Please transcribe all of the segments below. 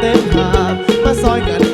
เต็มหามาซอยกัน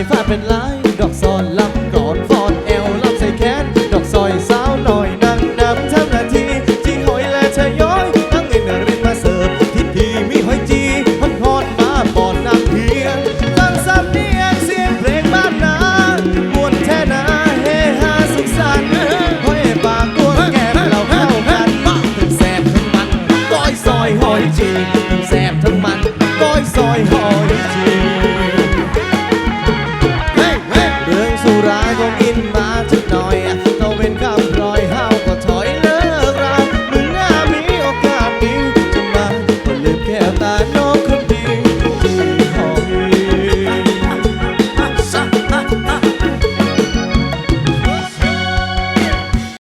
life I've been.